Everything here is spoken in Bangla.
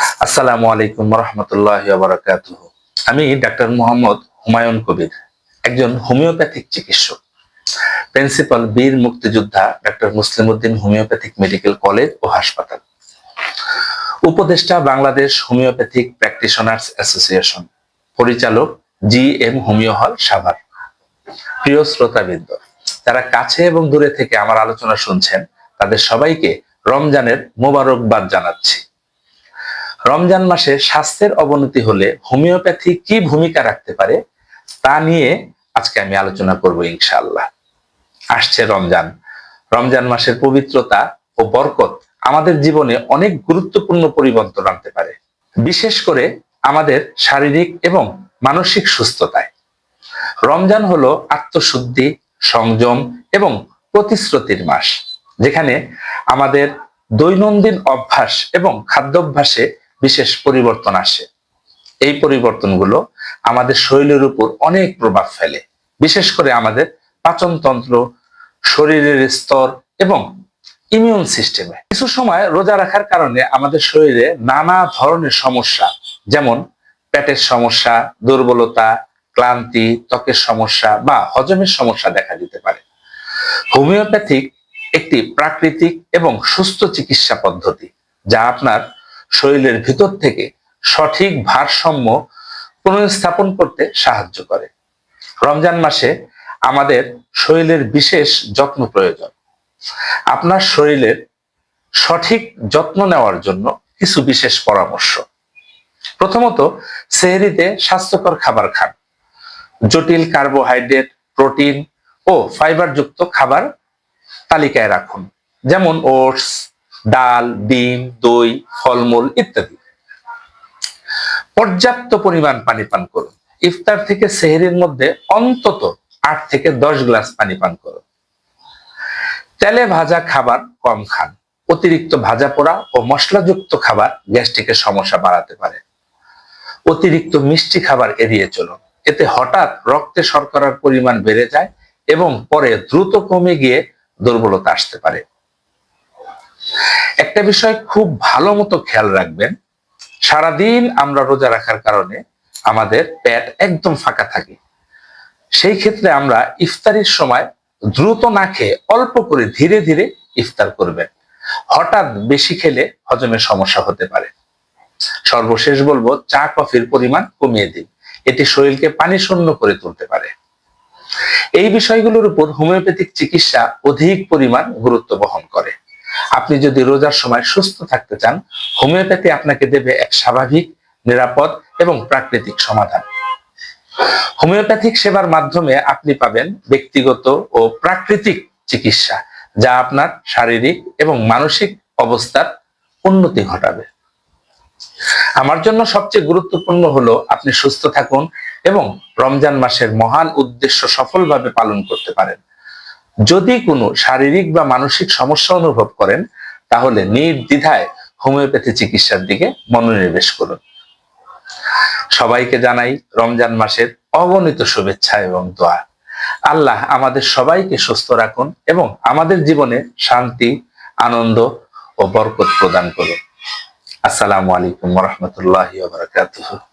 আসসালামু আলাইকুম রহমতুল্লাহ বারাকাত আমি ডাক্তার মোহাম্মদ হুমায়ুন কবির, একজন হোমিওপ্যাথিক চিকিৎসক। প্রিন্সিপাল বীর মুক্তিযোদ্ধা doctor Muslim Uddin homeopathic medical college ও হাসপাতাল। উপদেষ্টা বাংলাদেশ হোমিওপ্যাথিক প্র্যাকটিশনার্স অ্যাসোসিয়েশন। পরিচালক জি এম হোমিও হল সাভার। প্রিয় শ্রোতাবৃন্দ, যারা কাছে এবং দূরে থেকে আমার আলোচনা শুনছেন, তাদের সবাইকে রমজানের মোবারকবাদ জানাচ্ছি। রমজান মাসে স্বাস্থ্যের অবনতি হলে হোমিওপ্যাথি কি ভূমিকা রাখতে পারে, তা নিয়ে আজকে আমি আলোচনা করব ইনশাআল্লাহ। আসছে রমজান। রমজান মাসের পবিত্রতা ও বরকত আমাদের জীবনে অনেক গুরুত্বপূর্ণ পরিবর্তন আনতে পারে, বিশেষ করে আমাদের শারীরিক এবং মানসিক সুস্থতায়। রমজান হলো আত্মশুদ্ধি, সংযম এবং প্রতিশ্রুতির মাস, যেখানে আমাদের দৈনন্দিন অভ্যাস এবং খাদ্যাভ্যাসে বিশেষ পরিবর্তন আসে। এই পরিবর্তনগুলো আমাদের শরীরের উপর অনেক প্রভাব ফেলে। বিশেষ করে আমাদের পাচনতন্ত্র, শরীরের স্তর এবং ইমিউন সিস্টেমে কিছু সময় রোজা রাখার কারণে আমাদের শরীরে নানা ধরনের সমস্যা, যেমন পেটের সমস্যা, দুর্বলতা, ক্লান্তি, ত্বকের সমস্যা বা হজমের সমস্যা দেখা দিতে পারে। হোমিওপ্যাথিক একটি প্রাকৃতিক এবং সুস্থ চিকিৎসা পদ্ধতি, যা আপনার শরীরের ভিতর থেকে সঠিক ভারসাম্য পুনঃস্থাপন করতে সাহায্য করে। রমজান মাসে আমাদের শরীরের বিশেষ যত্ন প্রয়োজন। আপনার শরীরের সঠিক যত্ন নেওয়ার জন্য কিছু বিশেষ পরামর্শ। প্রথমত, সেহরিতে স্বাস্থ্যকর খাবার খান। জটিল কার্বোহাইড্রেট, প্রোটিন ও ফাইবার যুক্ত খাবার তালিকায় রাখুন। যেমন ওটস ডাল, ডিম, দই, ফলমূল ইত্যাদি। পর্যাপ্ত পরিমাণ পানি পান করুন। ইফতার থেকে সেহরির মধ্যে অন্তত আট থেকে দশ গ্লাস পানি পান করুন। তেলে ভাজা খাবার কম খান। অতিরিক্ত ভাজা পোড়া ও মশলাযুক্ত খাবার গ্যাস্ট্রিকের সমস্যা বাড়াতে পারে। অতিরিক্ত মিষ্টি খাবার এড়িয়ে চলুন। এতে হঠাৎ রক্তে শর্করার পরিমাণ বেড়ে যায় এবং পরে দ্রুত কমে গিয়ে দুর্বলতা আসতে পারে। একটা বিষয় খুব ভালো মতো খেয়াল রাখবেন, সারাদিন আমরা রোজা রাখার কারণে আমাদের পেট একদম ফাঁকা থাকে। সেই ক্ষেত্রে আমরা ইফতারির সময় দ্রুত না খেয়ে অল্প করে ধীরে ধীরে ইফতার করবেন। হঠাৎ বেশি খেলে হজমের সমস্যা হতে পারে। সর্বশেষ বলব, চা, কফির পরিমাণ কমিয়ে দিন। এটি শরীরকে পানি শূন্য করে তুলতে পারে। এই বিষয়গুলোর উপর হোমিওপ্যাথিক চিকিৎসা অধিক পরিমাণ গুরুত্ব বহন করে। আপনি যদি রোজার সময় সুস্থ থাকতে চান, হোমিওপ্যাথি আপনাকে দেবে এক স্বাভাবিক, নিরাপদ এবং প্রাকৃতিক সমাধান। হোমিওপ্যাথিক সেবার মাধ্যমে আপনি পাবেন ব্যক্তিগত ও প্রাকৃতিক চিকিৎসা, যা আপনার শারীরিক এবং মানসিক অবস্থার উন্নতি ঘটাবে। আমার জন্য সবচেয়ে গুরুত্বপূর্ণ হলো আপনি সুস্থ থাকুন এবং রমজান মাসের মহান উদ্দেশ্য সফলভাবে পালন করতে পারেন। যদি কোনো শারীরিক বা মানসিক সমস্যা অনুভব করেন, তাহলে নির্দ্বিধায় হোমিওপ্যাথি চিকিৎসার দিকে মনোনিবেশ করুন। সবাইকে জানাই রমজান মাসের অগণিত শুভেচ্ছা এবং দোয়া। আল্লাহ আমাদের সবাইকে সুস্থ রাখুন এবং আমাদের জীবনে শান্তি, আনন্দ ও বরকত প্রদান করুন। আসসালামু আলাইকুম রহমতুল্লাহ বারকাতুহ।